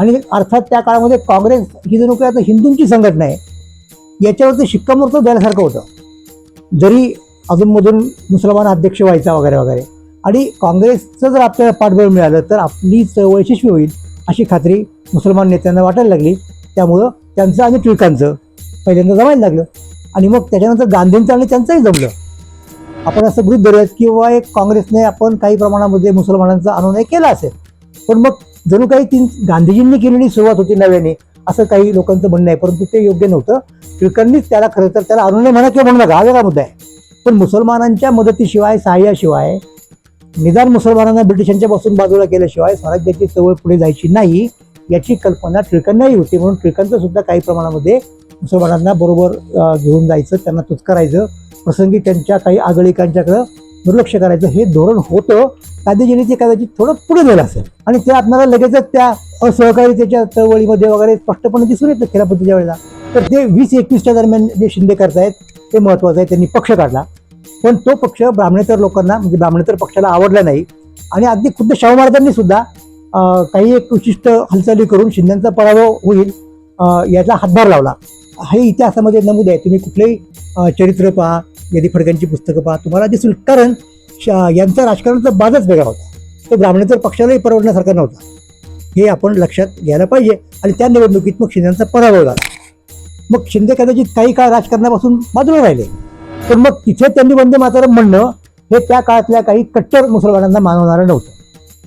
आणि अर्थात त्या काळामध्ये काँग्रेस ही जणू काय आता हिंदूंची संघटना आहे. याच्यावरती शिक्कामोर्तब द्यायसारखं होतं. जरी अजूनमधून मुसलमान अध्यक्ष व्हायचा वगैरे वगैरे. आणि काँग्रेसचं जर आपल्याला पाठबळ मिळालं तर आपली चळवळ यशस्वी होईल अशी खात्री मुसलमान नेत्यांना वाटायला लागली. त्यामुळं त्यांचं आणि टिळकांचं पहिल्यांदा जमायला लागलं. आणि मग त्याच्यानंतर गांधींचं आणि त्यांचंही जमलं. आपण असं गृहित धरूयात किंवा एक काँग्रेसने आपण काही प्रमाणामध्ये मुसलमानांचा अनुनय केला असेल. पण मग जणू काही ती गांधीजींनी केलेली सुरुवात होती नव्याने असं काही लोकांचं म्हणणं आहे परंतु ते योग्य नव्हतं. टिळकांनीच त्याला खरं तर त्याला अनुनय म्हणा किंवा म्हणू नका हा वेगळा मुद्दा आहे. पण मुसलमानांच्या मदतीशिवाय सहाय्याशिवाय निदान मुसलमानांना ब्रिटिशांच्या पासून बाजूला केल्याशिवाय स्वराज्याची चळवळ पुढे जायची नाही याची कल्पना टिळकांनाही होती. म्हणून टिळकांचं सुद्धा काही प्रमाणामध्ये मुसलमानांना बरोबर घेऊन जायचं त्यांना तुचकारायचं प्रसंगी त्यांच्या काही आगळिकांच्याकडं दुर्लक्ष करायचं हे धोरण होतं. गांधीजींनी ते कदाचित थोडं पुढे नेलं असेल. आणि ते आपल्याला लगेचच त्या असहकारितेच्या चळवळीमध्ये वगैरे स्पष्टपणे दिसून येतं खेळापतीच्या वेळेला. तर ते वीस एकवीसच्या दरम्यान जे शिंदे करतायत ते महत्त्वाचं आहे. त्यांनी पक्ष काढला. पण तो पक्ष ब्राह्मणेतर लोकांना म्हणजे ब्राह्मणेतर पक्षाला आवडला नाही. आणि अगदी खुद्द शाहू महाराजांनी सुद्धा काही एक विशिष्ट हालचाली करून शिंद्यांचा पराभव होईल याचा हातभार लावला. हे इतिहासामध्ये नमूद आहे. तुम्ही कुठलेही चरित्र पहा यदी फडक्यांची पुस्तकं पहा तुम्हाला दिसून कारण शा यांचा राजकारणाचा बाजच वेगळा होता. तो ब्राह्मणेतर पक्षालाही परवडण्यासारखा नव्हता. हे आपण लक्षात घ्यायला पाहिजे आणि त्या निवडणुकीत मग शिंदेचा पराभव झाला. मग शिंदे कदाचित काही काळ राजकारणापासून बाजूला राहिले. पण मग तिथे त्यांनी वंदे मातरम म्हणणं हे त्या काळातल्या काही कट्टर मुसलमानांना मानवणारं नव्हतं.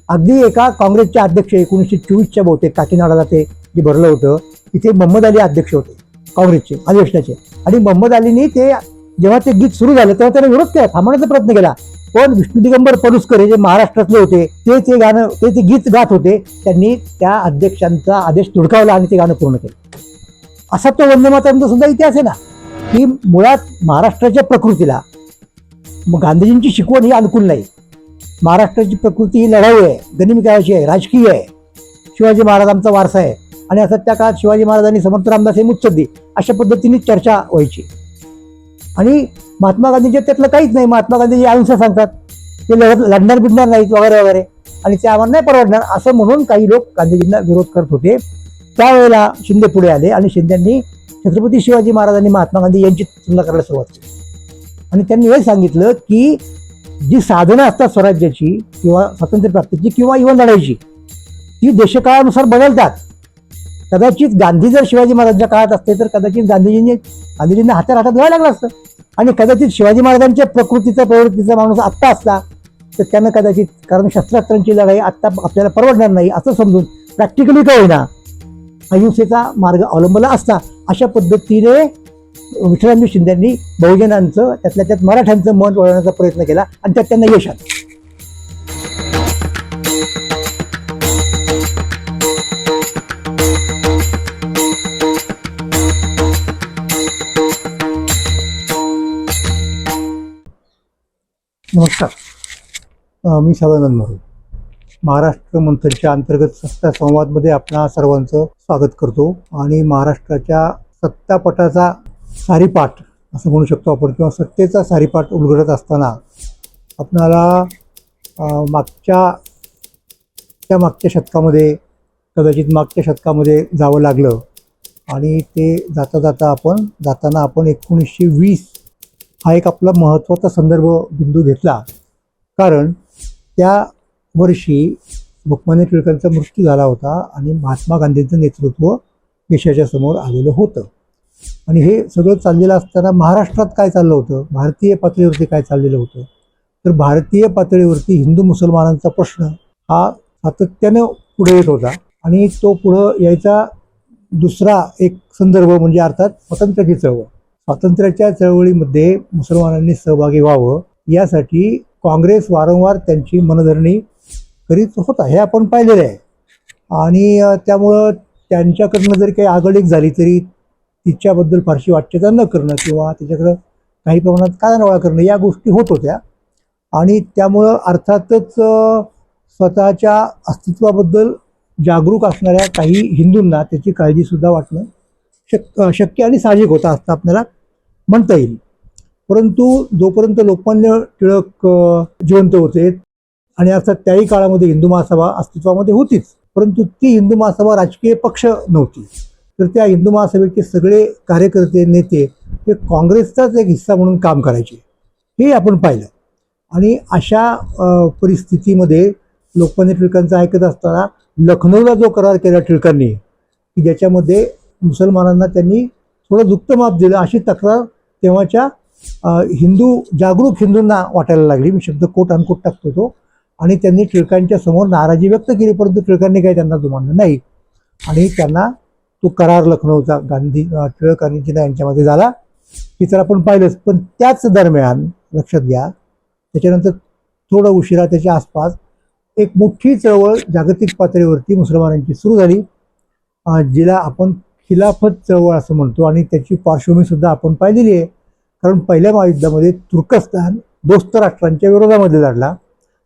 अगदी एका काँग्रेसचे अध्यक्ष एकोणीसशे चोवीसच्या बहुतेक काकीनाडाला ते जे भरलं होतं तिथे मोहम्मद अली अध्यक्ष होते काँग्रेसचे अधिवेशनाचे आणि मोहम्मद अलीनी ते जेव्हा ते गीत सुरू झालं तेव्हा त्याने विरोध केला थांबवण्याचा प्रयत्न केला. पण विष्णू दिगंबर पलुसकर हे जे महाराष्ट्रातले होते ते ते गाणं ते ते गीत गात होते त्यांनी त्या अध्यक्षांचा आदेश तुडकावला आणि ते गाणं पूर्ण केलं. असा तो वंदे सुद्धा इतिहास आहे ना की मुळात महाराष्ट्राच्या प्रकृतीला गांधीजींची शिकवण ही अनुकूल नाही. महाराष्ट्राची प्रकृती ही लढाऊ आहे गनिमिकाची आहे राजकीय आहे. शिवाजी महाराजांचा वारसा आहे. आणि असं त्या काळात शिवाजी महाराजांनी समर्थ रामदास हे मुत्सद्दी अशा पद्धतीने चर्चा व्हायची. आणि महात्मा गांधीच्या त्यातलं काहीच नाही. महात्मा गांधीजी अहिंसा सांगतात. ते लढत लढणार बिडणार नाहीत वगैरे वगैरे. आणि ते आम्हाला नाही परवडणार असं म्हणून काही लोक गांधीजींना विरोध करत होते. त्यावेळेला शिंदे पुढे आले आणि शिंदेंनी छत्रपती शिवाजी महाराजांनी महात्मा गांधी यांची तुलना करायला सुरुवात केली. आणि त्यांनी हे सांगितलं की जी साधनं असतात स्वराज्याची किंवा स्वातंत्र्य प्राप्तीची किंवा इव्हन लढायची ती देशकाळानुसार बदलतात. कदाचित गांधी जर शिवाजी महाराजांच्या काळात असते तर कदाचित गांधीजींनी गांधीजींना हातात हातात घ्यायला लागलं असतं. आणि कदाचित शिवाजी महाराजांच्या प्रकृतीचा प्रवृत्तीचा माणूस आत्ता असला तर त्यानं कदाचित कारण शस्त्रास्त्रांची लढाई आत्ता आपल्याला परवडणार नाही असं समजून प्रॅक्टिकली का होईना अहिंसेचा मार्ग अवलंबला असता अशा पद्धतीने विठ्ठलरामजी शिंद्यांनी बहुजनांचं त्यातल्या त्यात मराठ्यांचं मन वळवण्याचा प्रयत्न केला आणि त्यात त्यांना यश आलं. नमस्कार. मी सदानंद मोरे. महाराष्ट्र मंथनच्या अंतर्गत सत्ता संवादमध्ये आपणा सर्वांचं स्वागत करतो आणि महाराष्ट्राच्या सत्तापटाचा सारीपाठ असं म्हणू शकतो आपण किंवा सत्तेचा सारीपाठ उलगडत असताना आपणाला मागच्या त्या मागच्या शतकामध्ये कदाचित मागच्या शतकामध्ये जावं लागलं आणि ते जाता जाता आपण जाताना आपण एकोणीसशे वीस हा एक आपला महत्त्वाचा संदर्भ बिंदू घेतला. कारण त्या वर्षी लोकमान्य टिळकांचा मृत्यू झाला होता आणि महात्मा गांधींचं नेतृत्व देशाच्या समोर आलेलं होतं. आणि हे सगळं चाललेलं असताना महाराष्ट्रात काय चाललं होतं? भारतीय पातळीवरती काय चाललेलं होतं? तर भारतीय पातळीवरती हिंदू मुसलमानांचा प्रश्न हा सातत्यानं पुढे येत होता आणि तो पुढं यायचा दुसरा एक संदर्भ म्हणजे अर्थात स्वातंत्र्याची चळवळ. स्वातंत्र्याच्या चळवळीमध्ये मुसलमानांनी सहभागी व्हावं यासाठी काँग्रेस वारंवार त्यांची मनधरणी करीत होता हे आपण पाहिलेलं आहे. आणि त्यामुळं त्यांच्याकडनं जरी काही आगळीक झाली तरी तिच्याबद्दल फारशी वाच्यता न करणं किंवा त्याच्याकडं काही प्रमाणात कानानवळा करणं या गोष्टी होत होत्या. आणि त्यामुळं अर्थातच स्वतःच्या अस्तित्वाबद्दल जागरूक असणाऱ्या काही हिंदूंना त्याची काळजीसुद्धा वाटणं शक शक्य आणि साहजिक होता असं आपल्याला म्हणता येईल. परंतु जोपर्यंत लोकमान्य टिळक जिवंत होते आणि अर्थात त्याही काळामध्ये हिंदू महासभा अस्तित्वामध्ये होतीच परंतु ती हिंदू महासभा राजकीय पक्ष नव्हती. तर त्या हिंदू महासभेचे सगळे कार्यकर्ते नेते हे काँग्रेसचाच एक हिस्सा म्हणून काम करायचे. हे आपण पाहिलं. आणि अशा परिस्थितीमध्ये लोकमान्य टिळकांचं ऐकत असताना लखनौला जो करार केला टिळकांनी की ज्याच्यामध्ये मुसलमानांना त्यांनी थोडं दुप्त माप दिलं. अशी तक्रार तेव्हाच्या हिंदू जागरूक हिंदूंना वाटायला लागली. मी शब्द कोट अनकोट टाकतो तो. आणि त्यांनी टिळकांच्या समोर नाराजी व्यक्त केली परंतु टिळकांनी काही त्यांना दुमानलं नाही. आणि त्यांना तो करार लखनौचा गांधी टिळक आणि जिना यांच्यामध्ये झाला. हे तर आपण पाहिलंच पण त्याच दरम्यान लक्षात घ्या त्याच्यानंतर थोडं उशिरा त्याच्या आसपास एक मोठी चळवळ जागतिक पातळीवरती मुसलमानांची सुरू झाली. जिला आपण खिलाफत चळवळ असं म्हणतो आणि त्याची पार्श्वभूमी सुद्धा आपण पाहिलेली आहे. कारण पहिल्या महायुद्धामध्ये तुर्कस्तान दोस्त राष्ट्रांच्या विरोधामध्ये लढला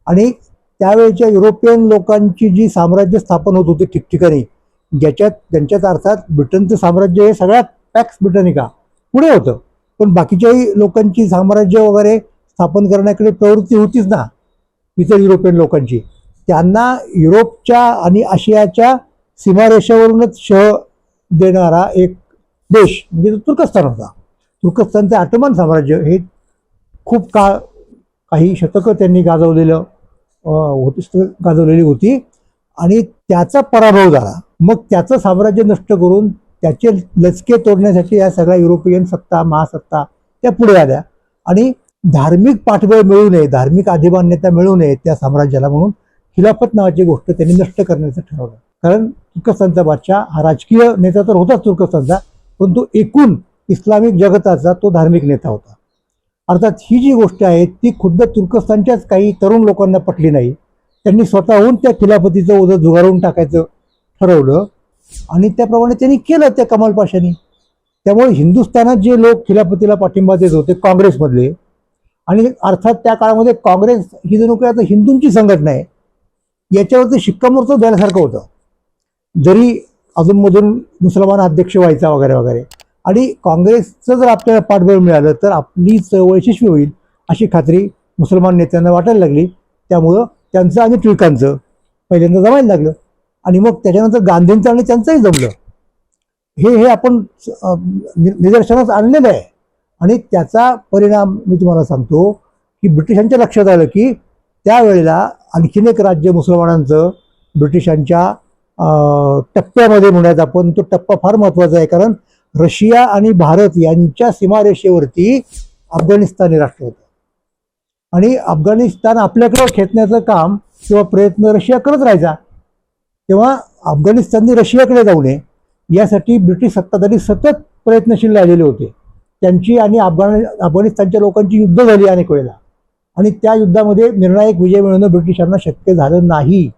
आणि त्यावेळच्या युरोपियन लोकांची जी साम्राज्य स्थापन होत होती ठिकठिकाणी ज्याच्यात ज्यांच्याच अर्थात ब्रिटनचं साम्राज्य हे सगळ्यात पॅक्स ब्रिटनिका पुढे होतं. पण बाकीच्याही लोकांची साम्राज्य वगैरे स्थापन करण्याकडे प्रवृत्ती होतीच ना इतर युरोपियन लोकांची. त्यांना युरोपच्या आणि आशियाच्या सीमारेषेवरूनच शह देणारा एक देश म्हणजे तो तुर्कस्तान होता. तुर्कस्तानचं आटमान साम्राज्य हे खूप काळ काही शतकं त्यांनी गाजवलेलं अ, होती गाजवलेली होती. आणि त्याचा पराभव झाला. मग त्याचं साम्राज्य नष्ट करून त्याचे लचके तोडण्यासाठी या सगळ्या युरोपियन सत्ता महासत्ता त्या पुढे आल्या. आणि धार्मिक पाठबळ मिळू नये धार्मिक अधिमान्यता मिळू नये त्या साम्राज्याला म्हणून खिलाफत नावाची गोष्ट त्यांनी नष्ट करण्याचं ठरवलं. कारण तुर्कस्तानचा बादशाह हा राजकीय नेता तर होताच तुर्कस्तानचा परंतु एकूण इस्लामिक जगताचा तो धार्मिक नेता होता. अर्थात ही जी गोष्ट आहे ती खुद्द तुर्कस्तानच्याच काही तरुण लोकांना पटली नाही. त्यांनी स्वतःहून त्या खिलाफतीचं ओझं झुगारून टाकायचं ठरवलं आणि त्याप्रमाणे त्यांनी केलं त्या कमाल पाशाने त्यामुळे हिंदुस्थानात जे लोक खिलाफतीला पाठिंबा देत होते काँग्रेसमधले आणि अर्थात त्या काळामध्ये काँग्रेस ही जणू काही आता हिंदूंची संघटना आहे याच्यावरती शिक्कामोर्तब झाल्यासारखं होतं. जरी अजूनमधून मुसलमान अध्यक्ष व्हायचा वगैरे वगैरे. आणि काँग्रेसचं जर आपल्याला पाठबळ मिळालं तर आपली चळवळ यशस्वी होईल अशी खात्री मुसलमान नेत्यांना वाटायला लागली. त्यामुळं त्यांचं आणि टिळकांचं पहिल्यांदा जमायला लागलं. आणि मग त्याच्यानंतर गांधींचं आणि त्यांचंही जमलं. हे हे आपण नि- निदर्शनास आणलेलं आहे. आणि त्याचा परिणाम मी तुम्हाला सांगतो की ब्रिटिशांच्या लक्षात आलं की त्यावेळेला आणखीन एक राज्य मुसलमानांचं ब्रिटिशांच्या टप्प्यामध्ये म्हणूयात आपण तो टप्पा फार महत्त्वाचा आहे. कारण रशिया आणि भारत यांच्या सीमारेषेवरती अफगाणिस्तान हे राष्ट्र होतं. आणि अफगाणिस्तान आपल्याकडे खेचण्याचं काम किंवा प्रयत्न रशिया करत राहायचा. तेव्हा अफगाणिस्तानने रशियाकडे जाऊ नये. यासाठी ब्रिटिश सत्ताधारी सतत प्रयत्नशील राहिलेले होते. त्यांची आणि अफगाण अफगाणिस्तानच्या लोकांची युद्ध झाली अनेक वेळेला. आणि त्या युद्धामध्ये निर्णायक विजय मिळवणं ब्रिटिशांना शक्य झालं नाही.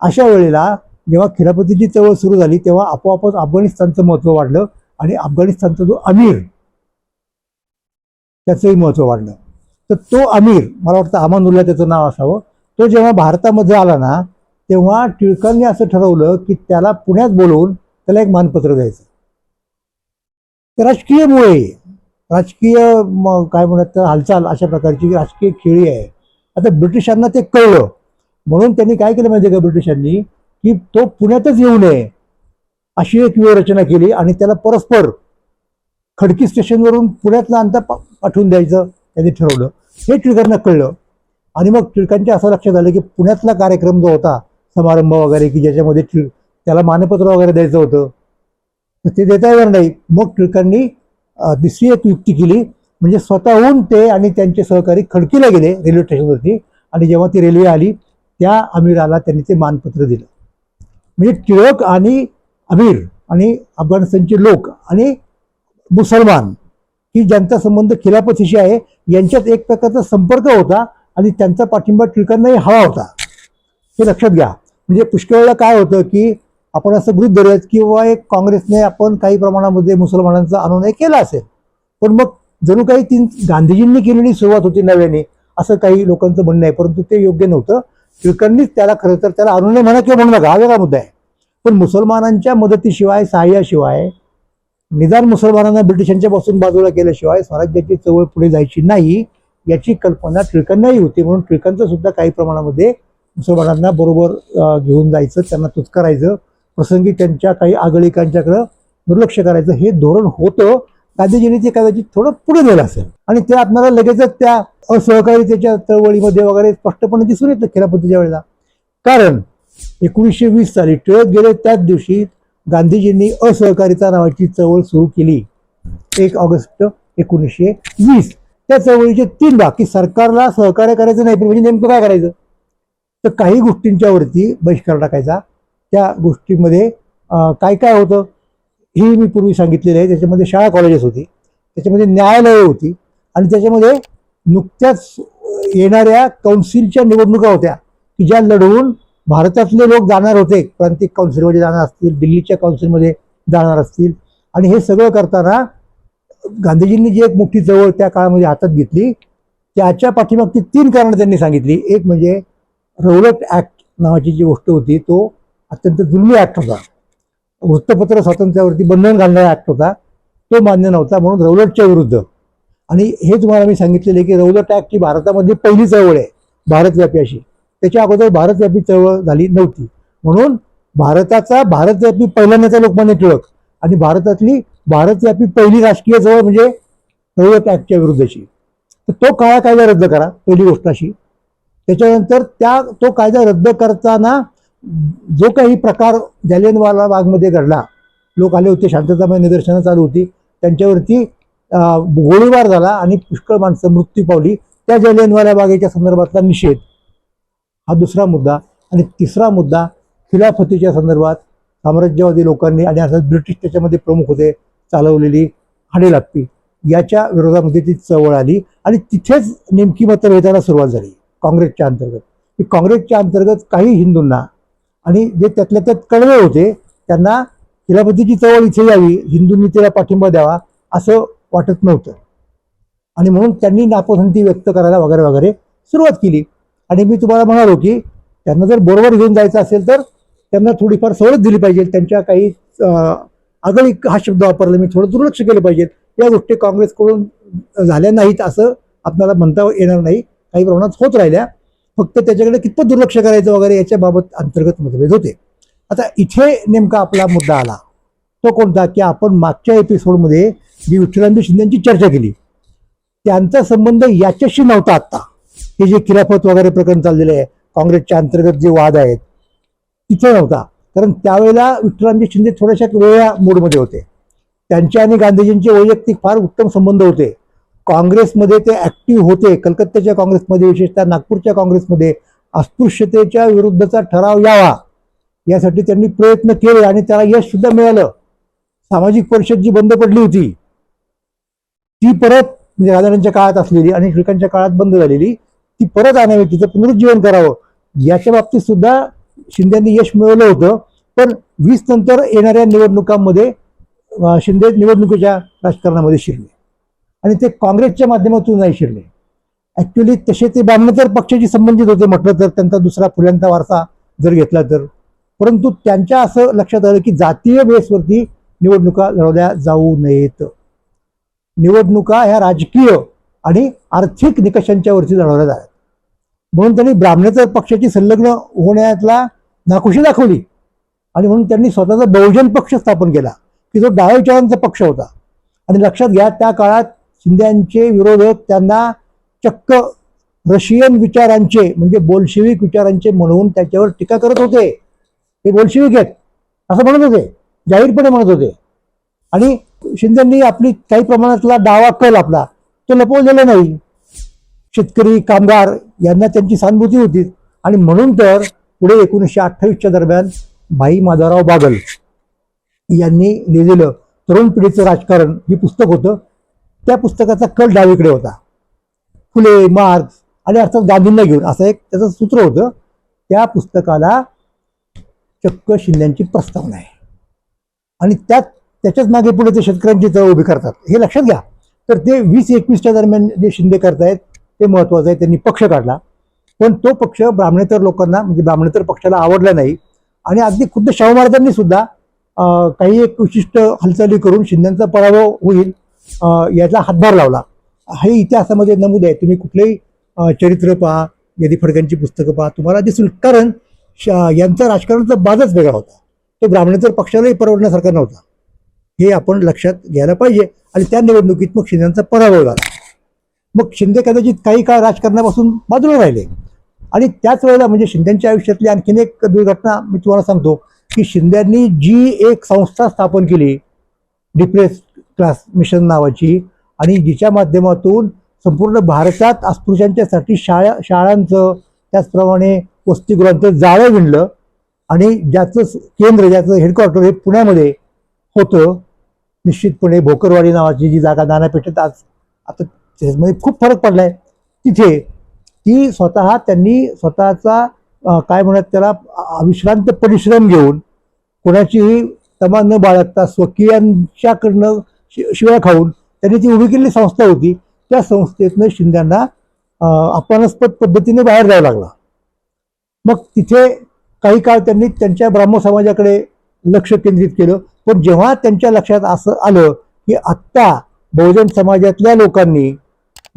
अशा वेळेला जेव्हा खिलापतीची चळवळ सुरू झाली तेव्हा आपोआपच अफगाणिस्तानचं महत्त्व वाढलं आणि अफगाणिस्तानचा जो अमीर त्याचंही महत्त्व वाढलं. तर तो अमीर मला वाटतं अमानुल्ला त्याचं नाव असावं तो जेव्हा भारतामध्ये आला ना तेव्हा टिळकांनी असं ठरवलं की त्याला पुण्यात बोलवून त्याला एक मानपत्र द्यायचं. ते राजकीय मुळे राजकीय काय म्हणत तर हालचाल अशा प्रकारची राजकीय खेळी आहे. आता ब्रिटिशांना ते कळलं. म्हणून त्यांनी काय केलं माहिती का ब्रिटिशांनी? की तो पुण्यातच येऊ नये अशी एक व्यूहरचना केली आणि त्याला परस्पर खडकी स्टेशनवरून पुण्यातला अंतर पाठवून द्यायचं त्यांनी ठरवलं. हे टिळकांना कळलं. आणि मग टिळकांच्या असं लक्षात आलं की पुण्यातला कार्यक्रम जो होता समारंभ वगैरे की ज्याच्यामध्ये टिळ त्याला मानपत्र वगैरे द्यायचं होतं तर ते देता येणार नाही. मग टिळकांनी दुसरी एक युक्ती केली म्हणजे स्वतःहून ते आणि त्यांचे सहकारी खडकीला गेले रेल्वे स्टेशनवरती आणि जेव्हा ती रेल्वे आली त्या अमीराला त्यांनी ते मानपत्र दिलं. म्हणजे टिळक आणि अमीर आणि अफगाणिस्तानचे लोक आणि मुसलमान ही ज्यांचा संबंध खिलापतीशी आहे यांच्यात एक प्रकारचा संपर्क होता आणि त्यांचा पाठिंबा टिळकांनाही हवा होता. हे लक्षात घ्या. म्हणजे पुष्कळ वेळा काय होतं की आपण असं गृहित धरूयात किंवा एक काँग्रेसने आपण काही प्रमाणामध्ये मुसलमानांचा अनुनय केला असेल. पण मग जणू काही तीन गांधीजींनी केलेली सुरुवात होती नव्याने असं काही लोकांचं म्हणणं आहे परंतु ते योग्य नव्हतं. टिळकांनीच त्याला खरं तर त्याला अनुनय म्हणा किंवा म्हणू नका हा वेगळा मुद्दा आहे. पण मुसलमानांच्या मदतीशिवाय सहाय्याशिवाय निदान मुसलमानांना ब्रिटिशांच्या पासून बाजूला केल्याशिवाय स्वराज्याची चळवळ पुढे जायची नाही याची कल्पना टिळकांनाही होती. म्हणून टिळकांचं सुद्धा काही प्रमाणामध्ये मुसलमानांना बरोबर घेऊन जायचं त्यांना तुचकारायचं प्रसंगी त्यांच्या काही आगळिकांच्याकडं दुर्लक्ष करायचं हे धोरण होतं. गांधीजींनी ते कदाचित थोडं पुढे नेलं असेल. आणि ते आपल्याला लगेचच त्या असहकारितेच्या चळवळीमध्ये वगैरे स्पष्टपणे दिसून येतं खेळापतीच्या वेळेला. कारण एकोणीसशे वीस साली टिळक गेले त्याच दिवशी गांधीजींनी असहकारिता नावाची चळवळ सुरू केली. एक ऑगस्ट एकोणीसशे वीस. त्या चळवळीचे तीन भाग की सरकारला सहकार्य करायचं नाही पण म्हणजे नेमकं काय करायचं? तर काही गोष्टींच्यावरती बहिष्कार टाकायचा. त्या गोष्टीमध्ये काय काय होतं? ही मी पूर्वी सांगितलेली आहे त्याच्यामध्ये शाळा कॉलेजेस होती त्याच्यामध्ये न्यायालयं होती आणि त्याच्यामध्ये नुकत्याच येणाऱ्या कौन्सिलच्या निवडणुका होत्या की ज्या लढवून भारतातले लोक जाणार होते प्रांतिक काउन्सिलमध्ये जाणार असतील दिल्लीच्या काउन्सिलमध्ये जाणार असतील. आणि हे सगळं करताना गांधीजींनी जी एक मोठी चळवळ त्या काळामध्ये हातात घेतली त्याच्या पाठीमागची तीन कारणं त्यांनी सांगितली. एक म्हणजे रौलट ॲक्ट नावाची जी गोष्ट होती तो अत्यंत जुलमी ॲक्ट होता. वृत्तपत्र स्वातंत्र्यावरती बंधन घालणारा ऍक्ट होता. तो मान्य नव्हता म्हणून रौलटच्या विरुद्ध. आणि हे तुम्हाला मी सांगितलेलं आहे की रौलट ऍक्ट ही भारतामधली पहिली चळवळ आहे भारतव्यापी अशी. त्याच्या अगोदर भारतव्यापी चळवळ झाली नव्हती. म्हणून भारताचा भारतव्यापी पहिला नेता लोकमान्य टिळक आणि भारतातली भारतव्यापी पहिली राजकीय चळवळ म्हणजे रौलट ऍक्टच्या विरुद्धची. तर तो काळा कायदा रद्द करा पहिली गोष्ट अशी. त्याच्यानंतर त्या तो कायदा रद्द करताना जो काही प्रकार जालियनवाला बागमध्ये घडला लोक आले होते शांततामय निदर्शनं चालू होती त्यांच्यावरती गोळीबार झाला आणि पुष्कळ माणसं मृत्यू पावली. त्या जालियनवाला बागेच्या संदर्भातला निषेध. हा दुसरा मुद्दा. आणि तिसरा मुद्दा खिलाफतीच्या संदर्भात साम्राज्यवादी लोकांनी आणि अर्थात ब्रिटिश त्याच्यामध्ये प्रमुख होते चालवलेली हाडेलाप्पी. याच्या विरोधामध्ये ती चळवळ आली आणि तिथेच नेमकी मतभेदाला सुरुवात झाली काँग्रेसच्या अंतर्गत. की काँग्रेसच्या अंतर्गत काही हिंदूंना आणि जे त्यातल्या त्यात कळवे होते त्यांना खिलाफतीची चळवळ इथे यावी हिंदूंनी तिला पाठिंबा द्यावा असं वाटत नव्हतं. आणि म्हणून त्यांनी नापसंती व्यक्त करायला वगैरे वगैरे सुरुवात केली. आणि मी तुम्हाला म्हणालो की त्यांना जर बरोबर घेऊन जायचं असेल तर त्यांना थोडीफार सवलत दिली पाहिजे. त्यांच्या काही आगळी हा शब्द वापरला मी थोडं दुर्लक्ष केलं पाहिजे. या गोष्टी काँग्रेसकडून झाल्या नाहीत असं आपल्याला म्हणता येणार नाही. काही प्रमाणात होत राहिल्या. फक्त त्याच्याकडे कितपत दुर्लक्ष करायचं वगैरे याच्याबाबत अंतर्गत मतभेद होते. आता इथे नेमका आपला मुद्दा आला. तो कोणता? की आपण मागच्या एपिसोडमध्ये जी विठ्ठलांबी शिंदेची चर्चा केली त्यांचा संबंध याच्याशी नव्हता आत्ता. हे जे खिलाफत वगैरे प्रकरण चाललेले आहे काँग्रेसच्या अंतर्गत जे वाद आहेत तिथे नव्हता. कारण त्यावेळेला विठ्ठलांबी शिंदे थोड्याशा वेगळ्या मूडमध्ये होते. त्यांचे आणि गांधीजींचे वैयक्तिक फार उत्तम संबंध होते. काँग्रेसमध्ये ते ऍक्टिव्ह होते कलकत्त्याच्या काँग्रेसमध्ये विशेषतः नागपूरच्या काँग्रेसमध्ये अस्पृश्यतेच्या विरुद्धचा ठराव यावा यासाठी त्यांनी प्रयत्न केले आणि त्याला यश सुद्धा मिळालं. सामाजिक परिषद जी बंद पडली होती ती परत म्हणजे राजांच्या काळात असलेली आणि टिळकांच्या काळात बंद झालेली ती परत आणावी तिचं पुनरुज्जीवन करावं याच्या बाबतीत सुद्धा शिंदेनी यश मिळवलं होतं. पण वीस नंतर येणाऱ्या निवडणुकांमध्ये शिंदे निवडणुकीच्या राजकारणामध्ये शिरले. आणि ते काँग्रेसच्या माध्यमातून नाही शिरले. ॲक्च्युली तसे ते ब्राह्मणेतर पक्षाशी संबंधित होते म्हटलं तर त्यांचा दुसरा फुल्यांचा वारसा जर घेतला तर. परंतु त्यांच्या असं लक्षात आलं की जातीय बेसवरती निवडणुका लढवल्या जाऊ नयेत. निवडणुका ह्या राजकीय आणि आर्थिक निकषांच्या वरती लढवल्या जातात. म्हणून त्यांनी ब्राह्मणेतर पक्षाची संलग्न होण्यातला नाखुशी दाखवली. आणि म्हणून त्यांनी स्वतःचा बहुजन पक्ष स्थापन केला की जो डाव्या विचारांचा पक्ष होता. आणि लक्षात घ्या त्या काळात शिंद्यांचे विरोधक त्यांना चक्क रशियन विचारांचे म्हणजे बोल्शेविक विचारांचे म्हणून त्याच्यावर टीका करत होते. हे बोल्शेविक आहेत असं म्हणत होते जाहीरपणे म्हणत होते. आणि शिंदेंनी आपली काही प्रमाणातला डावा कल आपला तो लपवलेला नाही. शेतकरी कामगार यांना त्यांची सहानुभूती होती. आणि म्हणून तर पुढे एकोणीसशे अठ्ठावीसच्या दरम्यान भाई माधवराव बागल यांनी लिहिलेलं तरुण पिढीचं राजकारण हे पुस्तक होतं. त्या पुस्तकाचा कल डावीकडे होता. फुले मार्क्स आणि अर्थात गांधींना घेऊन असं एक त्याचं सूत्र होतं. त्या पुस्तकाला चक्क शिंद्यांची प्रस्तावना आहे. आणि त्यात त्याच्याच मागे पुढे ते शेतकऱ्यांची चळवळ उभी करतात. हे लक्षात घ्या. तर ते वीस एकवीसच्या दरम्यान जे शिंदे करतायत ते महत्त्वाचं आहे. त्यांनी पक्ष काढला. पण तो पक्ष ब्राह्मणेतर लोकांना म्हणजे ब्राह्मणेतर पक्षाला आवडला नाही. आणि अगदी खुद्द शाहू महाराजांनी सुद्धा काही एक विशिष्ट हालचाली करून शिंद्यांचा पराभव होईल. याचा हातभार लावला. हे इतिहासामध्ये नमूद आहे. तुम्ही कुठलेही चरित्र पहा यदी फडक्यांची पुस्तकं पहा तुम्हाला दिसून कारण यांचा राजकारणाचा बाजच वेगळा होता. तो ब्राह्मणेतर पक्षालाही परवडण्यासारखा नव्हता. हे आपण लक्षात घ्यायला पाहिजे. आणि त्या निवडणुकीत मग शिंदेचा पराभव झाला. मग शिंदे कदाचित काही काळ राजकारणापासून बाजूला राहिले. आणि त्याच वेळेला म्हणजे शिंद्यांच्या आयुष्यातली आणखीन एक दुर्घटना मी तुम्हाला सांगतो की शिंद्यांनी जी एक संस्था स्थापन केली डिप्रेस क्लास मिशन नावाची. आणि जिच्या माध्यमातून संपूर्ण भारतात अस्पृश्यांच्यासाठी शाळा शाळांचं त्याचप्रमाणे वसतिगृहांचं जाळं विणलं. आणि ज्याचं केंद्र ज्याचं हेडक्वार्टर हे पुण्यामध्ये होतं. निश्चितपणे भोकरवाडी नावाची जी जागा दानापेठेत आज आता त्याच्यामध्ये खूप फरक पडला आहे तिथे ती स्वतः त्यांनी स्वतःचा काय म्हणत त्याला विश्रांत परिश्रम घेऊन कोणाचीही तमा न बाळगता स्वकीयांच्याकडनं शिवाय खाऊन त्यांनी ती उभी केलेली संस्था होती त्या संस्थेतनं शिंद्यांना अपमानास्पद पद्धतीने बाहेर जावं लागला. मग तिथे काही काळ त्यांनी त्यांच्या ब्राह्मण समाजाकडे लक्ष केंद्रित केलं. पण जेव्हा त्यांच्या लक्षात असं आलं की आत्ता बहुजन समाजातल्या लोकांनी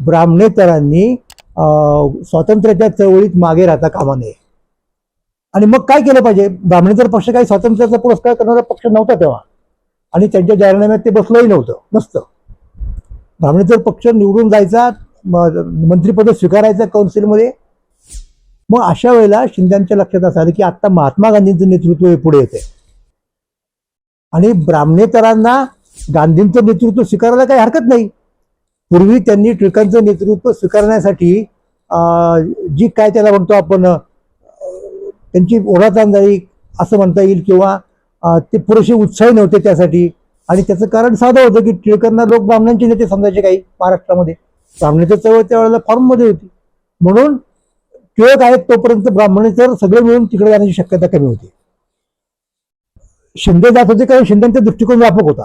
ब्राह्मणेतरांनी स्वातंत्र्याच्या चळवळीत मागे राहता कामा नये. आणि मग काय केलं पाहिजे? ब्राह्मणेतर पक्ष काही स्वातंत्र्याचा पुरस्कार करणारा पक्ष नव्हता तेव्हा. आणि त्यांच्या जाहीरनाम्यात ते बसलंही नव्हतं. नसतं ब्राह्मणेतर पक्ष निवडून जायचा म- मंत्रिपद स्वीकारायचं कौन्सिलमध्ये मग अशा वेळेला शिंद्यांच्या लक्षात असं आलं की आत्ता महात्मा गांधींचं नेतृत्व हे पुढे येते आणि ब्राह्मणेतरांना गांधींचं नेतृत्व स्वीकारायला काही हरकत नाही. पूर्वी त्यांनी टिळकांचं नेतृत्व स्वीकारण्यासाठी जी काय त्याला म्हणतो आपण त्यांची ओढातांजाळी असं म्हणता येईल किंवा ते पुरेसे उत्साही नव्हते त्यासाठी. आणि त्याचं कारण साधं होतं की टिळकांना लोक ब्राह्मणांचे नेते समजायचे काही महाराष्ट्रामध्ये. ब्राह्मणाचं चळवळ त्यावेळेला फॉर्ममध्ये होती. म्हणून टिळक आहेत तोपर्यंत ब्राह्मणेतर सगळे मिळून तिकडे जाण्याची शक्यता कमी होती. शिंदे जात होते कारण शिंदेचा दृष्टिकोन व्यापक होता.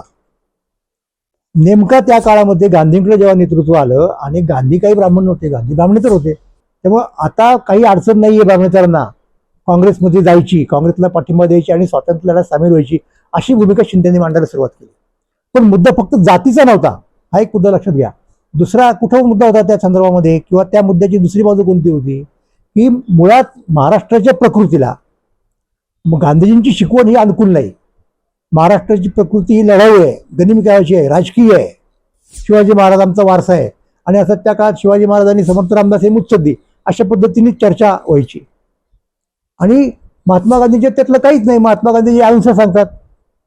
नेमका त्या काळामध्ये गांधींकडे जेव्हा नेतृत्व आलं आणि गांधी काही ब्राह्मण नव्हते गांधी ब्राह्मणे तर होते. त्यामुळे आता काही अडचण नाही आहे ब्राह्मणेतरांना काँग्रेसमध्ये जायची काँग्रेसला पाठिंबा द्यायची आणि स्वातंत्र्य लढ्यात सामील व्हायची अशी भूमिका शिंदेने मांडायला सुरुवात केली. पण मुद्दा फक्त जातीचा नव्हता हा एक मुद्दा लक्षात घ्या. दुसरा कुठं मुद्दा होता त्या संदर्भामध्ये किंवा त्या मुद्द्याची दुसरी बाजू कोणती होती? की मुळात महाराष्ट्राच्या प्रकृतीला गांधीजींची शिकवण ही अनुकूल नाही. महाराष्ट्राची प्रकृती ही लढाऊ आहे गनिमिकाची आहे राजकीय आहे. शिवाजी महाराजांचा वारसा आहे. आणि असं त्या काळात शिवाजी महाराजांनी समर्थ रामदास हे मुत्सद्दी अशा पद्धतीने चर्चा व्हायची. आणि महात्मा गांधीचे त्यातलं काहीच नाही. महात्मा गांधी जे अहिंसा सांगतात.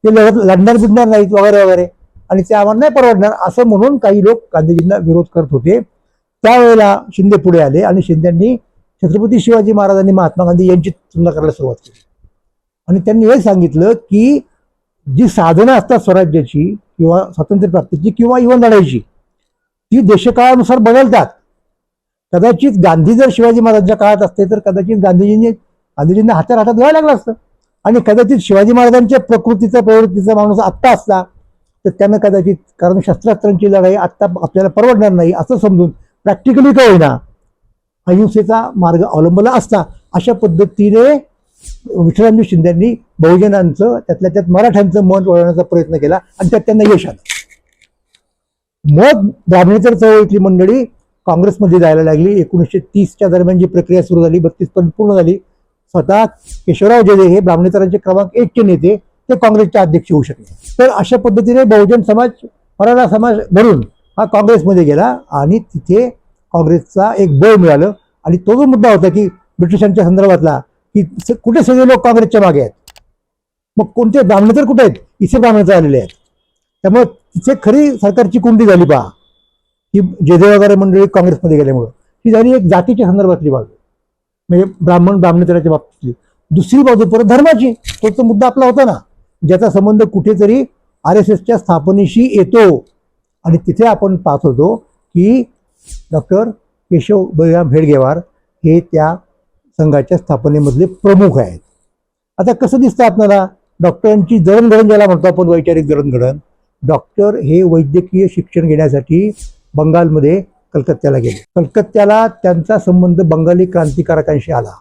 ते लढत लढणार बिडणार नाहीत वगैरे वगैरे. आणि ते आम्हाला नाही परवडणार असं म्हणून काही लोक गांधीजींना विरोध करत होते. त्यावेळेला शिंदे पुढे आले आणि शिंदेंनी छत्रपती शिवाजी महाराजांनी महात्मा गांधी यांची तुलना करायला सुरुवात केली. आणि त्यांनी हे सांगितलं की जी साधनं असतात स्वराज्याची किंवा स्वातंत्र्य प्राप्तीची किंवा इव्हन लढायची ती देशकाळानुसार बदलतात. कदाचित गांधी जर शिवाजी महाराजांच्या काळात असते तर कदाचित गांधीजींनी गांधीजींना हातात हातात घ्यायला लागलं असतं. आणि कदाचित शिवाजी महाराजांच्या प्रकृतीचा प्रवृत्तीचा माणूस आत्ता असला तर त्यानं कदाचित कारण शस्त्रास्त्रांची लढाई आत्ता आपल्याला परवडणार नाही असं समजून प्रॅक्टिकली का होईना अहिंसेचा मार्ग अवलंबला असता. अशा पद्धतीने विठ्ठलरामजी शिंदेंनी बहुजनांचं त्यातल्या त्यात मराठ्यांचं मन वळवण्याचा प्रयत्न केला आणि त्यात त्यांना यश आलं. मग ब्राह्मणेतर चळवळीतली मंडळी काँग्रेसमध्ये जायला लागली. एकोणीसशे तीसच्या दरम्यान जी प्रक्रिया सुरू झाली बत्तीसपर्यंत पूर्ण झाली. स्वतः केशवराव जयदे हे ब्राह्मणेतरांचे क्रमांक एकचे नेते ते काँग्रेसचे अध्यक्ष होऊ शकले. तर अशा पद्धतीने बहुजन समाज मराठा समाज भरून हा काँग्रेसमध्ये गेला आणि तिथे काँग्रेसचा एक बळ मिळालं. आणि तो जो मुद्दा होता की ब्रिटिशांच्या संदर्भातला की कुठे सगळे लोक काँग्रेसच्या मागे आहेत? मग कोणते ब्राह्मणेतर कुठे आहेत? इथे ब्राह्मण आलेले आहेत. त्यामुळे तिथे खरी सरकारची कुंडी झाली पहा. की जयदेव वगैरे मंडळी काँग्रेसमध्ये गेल्यामुळं. ही झाली एक जातीच्या संदर्भातली बाजू. म्हणजे ब्राह्मण ब्राह्मणेतराच्या बाबतीतली दुसरी बाजू परत धर्माची. तो तो मुद्दा आपला होता ना. ज्याचा संबंध कुठेतरी आर एस एसच्या स्थापनेशी येतो. आणि तिथे आपण पाहत होतो की डॉक्टर केशव बळीराम हेडगेवार हे त्या संघाच्या स्थापनेमधले प्रमुख आहेत. आता कसं दिसतं आपल्याला? डॉक्टरांची जडणघडण ज्याला म्हणतो आपण वैचारिक जडणघडण. डॉक्टर हे वैद्यकीय शिक्षण घेण्यासाठी बंगालमध्ये कलकत्त्याला गेले. कलकत्त्याला त्यांचा संबंध बंगाली क्रांतिकारकांशी आला.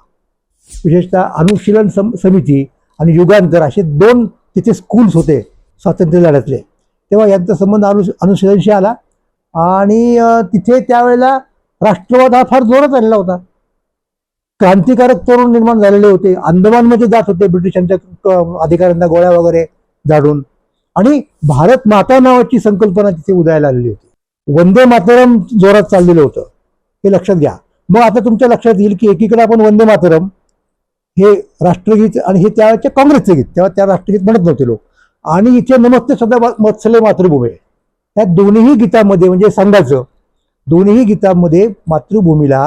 विशेषतः अनुशीलन सम समिती आणि युगांतर असे दोन तिथे स्कूल्स होते स्वातंत्र्य लढ्यातले. तेव्हा यांचा संबंध अनु अनुशीलनशी आला आणि तिथे त्यावेळेला राष्ट्रवाद हा फार जोरात आलेला होता. क्रांतिकारक तरुण निर्माण झालेले होते. अंदमानमध्ये जात होते ब्रिटिशांच्या अधिकाऱ्यांना गोळ्या वगैरे झाडून. आणि भारत माता नावाची संकल्पना तिथे उदयाला आलेली होती. वंदे मातरम जोरात चाललेलं होतं. हे लक्षात घ्या. मग आता तुमच्या लक्षात येईल की एकीकडे आपण वंदे मातरम हे राष्ट्रगीत आणि हे त्यावेळेचे काँग्रेसचे गीत तेव्हा त्या राष्ट्रगीत म्हणत नव्हते लोक. आणि इथे नमस्ते सदा मत्सले मातृभूमी. या दोन्ही गीतामध्ये म्हणजे संघाचं दोन्ही गीतामध्ये मातृभूमीला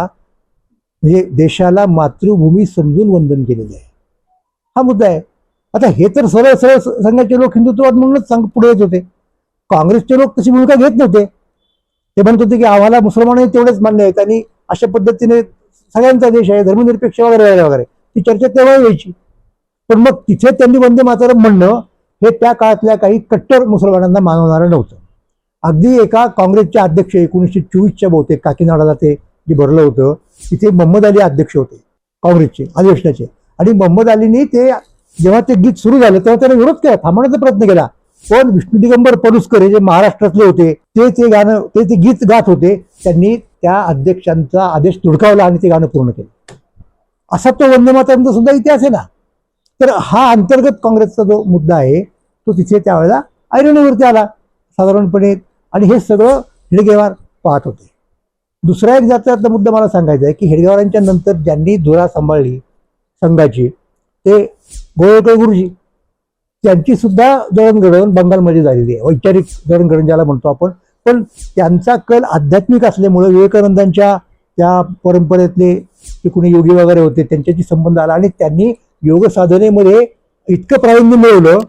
म्हणजे देशाला मातृभूमी समजून वंदन केलेलं आहे. हा मुद्दा आहे. आता हे तर सरळ सरळ संघाचे लोक हिंदुत्ववाद म्हणूनच सांग पुढे येत होते. काँग्रेसचे लोक तशी भूमिका घेत नव्हते. ते म्हणत होते की आम्हाला मुसलमान तेवढेच मान्य आहेत आणि अशा पद्धतीने सगळ्यांचा देश आहे धर्मनिरपेक्ष वगैरे वगैरे वगैरे. ती चर्चा तेव्हा यायची. पण मग तिथे त्यांनी वंदे मातरम म्हणणं हे त्या काळातल्या काही कट्टर मुसलमानांना मानवणारं नव्हतं. अगदी एका काँग्रेसचे अध्यक्ष एकोणीसशे चोवीसच्या बहुतेक काकीनाडाला ते जे भरलं होतं तिथे मोहम्मद अली अध्यक्ष होते काँग्रेसचे अधिवेशनाचे. आणि मोहम्मद अलीने ते जेव्हा ते गीत सुरू झालं तेव्हा त्याने विरोध केला थांबवण्याचा प्रयत्न केला. पण विष्णू दिगंबर पलुसकर हे जे महाराष्ट्रातले होते ते ते गाणं ते ते गीत गात होते त्यांनी त्या अध्यक्षांचा आदेश तुडकावला आणि ते गाणं पूर्ण केलं. असा तो वंदे मातरमचा सुद्धा इतिहास आहे ना. तर हा अंतर्गत काँग्रेसचा जो मुद्दा आहे तो तिथे त्यावेळेला ऐरणीवरती आला साधारणपणे. आणि हे सगळं हेडगेवार पाहत होते. दुसरा एक जातीचा मुद्दा मला सांगायचा आहे की हेडगेवारांच्या नंतर ज्यांनी धुरा सांभाळली संघाची ते गोळवळकर गुरुजी. त्यांची सुद्धा जडणघडण बंगालमध्ये झालेली आहे. वैचारिक जडणघडण ज्याला म्हणतो आपण. पण त्यांचा कल आध्यात्मिक असल्यामुळं विवेकानंदांच्या त्या परंपरेतले जे कोणी योगी वगैरे होते त्यांच्याशी संबंध आला आणि त्यांनी योग साधनेमध्ये इतकं प्रावीण्य मिळवलं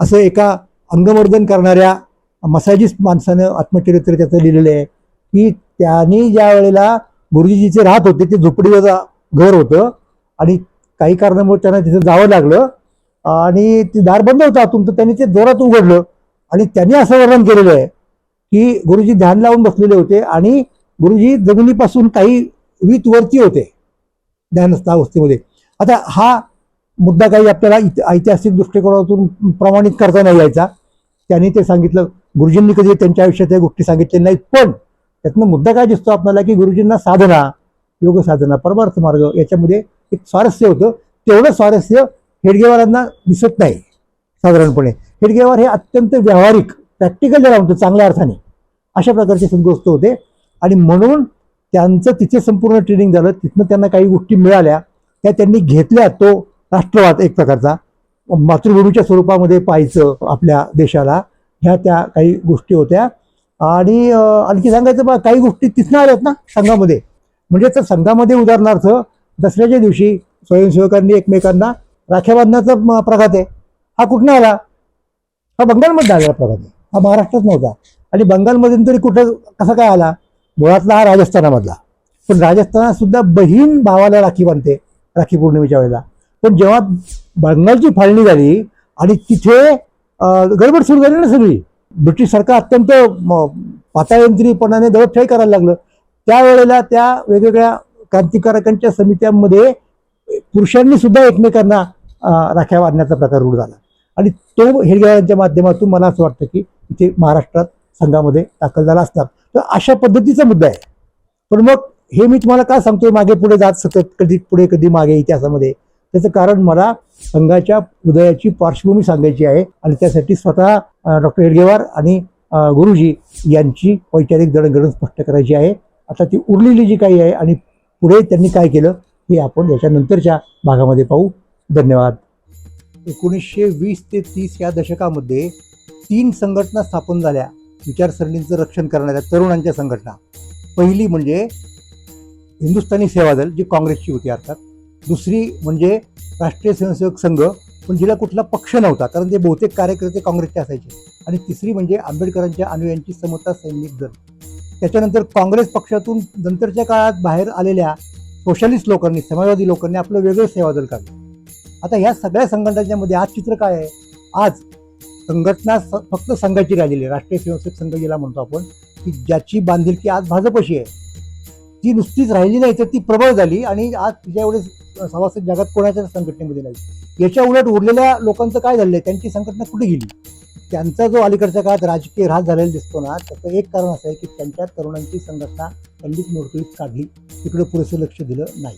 असं एका अंगवर्धन करणाऱ्या मसाजीस माणसानं आत्मचरित्र त्याचं लिहिलेलं आहे की त्यांनी ज्या वेळेला गुरुजीचे राहत होते ते झोपडीवर घर होतं आणि काही कारणामुळे त्यांना तिथं जावं लागलं. आणि ते दार बंद होतं आतून तर त्यांनी ते जोरात उघडलं. आणि त्यांनी असं वर्णन केलेलं आहे की गुरुजी ध्यान लावून बसलेले होते आणि गुरुजी जमिनीपासून काही वीत वरती होते ध्यानस्था अवस्थेमध्ये. आता हा मुद्दा काही आपल्याला इत- ऐतिहासिक दृष्टिकोनातून प्रमाणित करता नाही यायचा. त्यांनी ते सांगितलं गुरुजींनी कधी त्यांच्या आयुष्यात या गोष्टी सांगितल्या नाहीत पण त्यातनं मुद्दा काय दिसतो आपल्याला की गुरुजींना साधना योग साधना परमार्थ मार्ग याच्यामध्ये एक स्वारस्य होतं. तेवढं स्वारस्य हेडगेवारांना दिसत नाही साधारणपणे. हेडगेवार हे अत्यंत व्यावहारिक प्रॅक्टिकल ज्याला म्हणतो चांगल्या अर्थाने अशा प्रकारचे संतोस्त होते. आणि म्हणून त्यांचं तिथे संपूर्ण ट्रेनिंग झालं तिथनं त्यांना काही गोष्टी मिळाल्या त्या त्यांनी घेतल्या तो राष्ट्रवाद एक प्रकारचा. मातृभूमीच्या स्वरूपामध्ये पाहायचं आपल्या देशाला ह्या त्या काही गोष्टी होत्या. आणि आणखी सांगायचं बा काही गोष्टी तिथनं आल्यात ना संघामध्ये. म्हणजे तर संघामध्ये उदाहरणार्थ दसऱ्याच्या दिवशी स्वयंसेवकांनी एकमेकांना राख्या बांधण्याचा प्रघात आहे. हा कुठनं आला? हा बंगालमध्ये आलेला प्रघात आहे. हा महाराष्ट्रात नव्हता. आणि बंगालमधून तरी कुठं कसा काय आला? मुळातला हा राजस्थानामधला. पण राजस्थानात सुद्धा बहीण भावाला राखी बांधते राखी पौर्णिमेच्या वेळेला. पण जेव्हा बंगालची फाळणी झाली आणि तिथे गडबड सुरू झाली ना सगळी. ब्रिटिश सरकार अत्यंत म- पाताळयंत्रीपणाने करायला लागलं. त्यावेळेला त्या वेगवेगळ्या क्रांतिकारकांच्या समित्यांमध्ये पुरुषांनी सुद्धा एकमेकांना राख्या बांधण्याचा प्रकार रूढ झाला. आणि तो हेडगेवारांच्या माध्यमातून मला असं वाटतं की इथे महाराष्ट्रात संघामध्ये दाखल झाला असतात तर अशा पद्धतीचा मुद्दा आहे. पण मग हे मी तुम्हाला का सांगतोय? मागे पुढे जात सतत कधी पुढे कधी मागे इतिहासामध्ये. त्याचं कारण मला संघाच्या उदयाची पार्श्वभूमी सांगायची आहे. आणि त्यासाठी स्वतः डॉक्टर हेडगेवार आणि गुरुजी यांची वैचारिक जडणघडण स्पष्ट करायची आहे. आता ती उरलेली जी काही आहे आणि पुढे त्यांनी काय केलं हे आपण याच्यानंतरच्या भागामध्ये पाहू. धन्यवाद. एकोणीसशे वीस ते तीस या दशकामध्ये तीन संघटना स्थापन झाल्या. विचारसरणींचं रक्षण करणाऱ्या तरुणांच्या संघटना. पहिली म्हणजे हिंदुस्थानी सेवा दल जी काँग्रेसची होती अर्थात. दुसरी म्हणजे राष्ट्रीय स्वयंसेवक संघ पण जिला कुठला पक्ष नव्हता कारण ते बहुतेक कार्यकर्ते काँग्रेसचे असायचे. आणि तिसरी म्हणजे आंबेडकरांच्या अनुयांची समता सैनिक दल. त्याच्यानंतर काँग्रेस पक्षातून नंतरच्या काळात बाहेर आलेल्या सोशलिस्ट लोकांनी समाजवादी लोकांनी आपलं वेगळं सेवा दल काढलं. आता ह्या सगळ्या संघटनांच्या मध्ये आज चित्र काय आहे? आज संघटना फक्त संघाची राहिलेली आहे. राष्ट्रीय स्वयंसेवक संघ जिला म्हणतो आपण. की ज्याची बांधिलकी आज भाजपशी आहे. ती नुसतीच राहिली नाही तर ती प्रबळ झाली आणि आज तिच्या एवढे सभासद जगात कोणाच्या संघटनेमध्ये नाही याच्या उलट उरलेल्या लोकांचं काय झालंय? त्यांची संघटना कुठे गेली? त्यांचा जो अलीकडच्या काळात राजकीय ऱ्हास झालेला दिसतो ना त्याचं एक कारण असं आहे की त्यांच्या तरुणांची संघटना त्यांनीच मोडकळीत काढली. तिकडे पुरेसं लक्ष दिलं नाही.